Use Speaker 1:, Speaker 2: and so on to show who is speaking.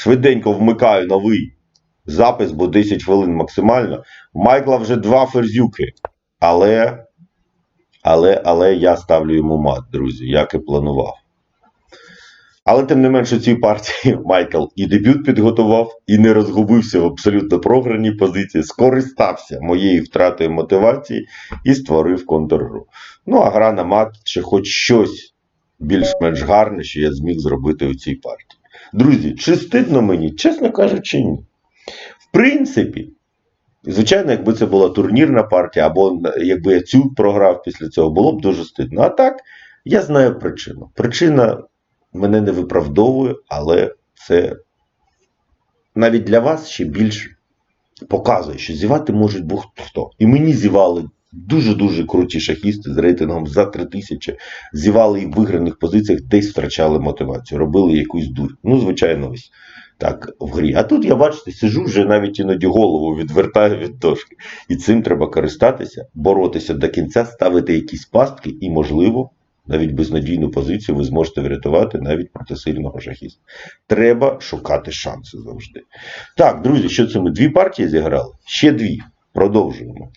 Speaker 1: Швиденько вмикаю новий запис, бо 10 хвилин максимально. В Майкла вже два ферзюки. Але, але, але я ставлю йому мат, друзі, як і планував. Але тим не менше, цій партії Майкл і дебют підготував, і не розгубився в абсолютно програній позиції, скористався моєю втратою мотивації і створив контргру. Ну, а гра на мат, чи хоч щось більш-менш гарне, що я зміг зробити у цій партії. Друзі, чи стидно мені, чесно кажучи, ні. В принципі, звичайно, якби це була турнірна партія, або якби я цю програв після цього, було б дуже стидно. А так, я знаю причину. Причина мене не виправдовує, але це навіть для вас ще більш показує, що зівати можуть будь-хто. І мені зівали дуже-дуже круті шахісти з рейтингом за 3000, зівали і в виграних позиціях, десь втрачали мотивацію, робили якусь дурь. Ну, звичайно, ось так в грі. А тут я, бачите, сижу вже навіть іноді голову відвертаю від дошки. І цим треба користатися, боротися до кінця, ставити якісь пастки, і, можливо, навіть безнадійну позицію ви зможете врятувати навіть проти сильного шахіста. Треба шукати шанси завжди. Так, друзі, що це ми? Дві партії зіграли? Ще дві. Продовжуємо.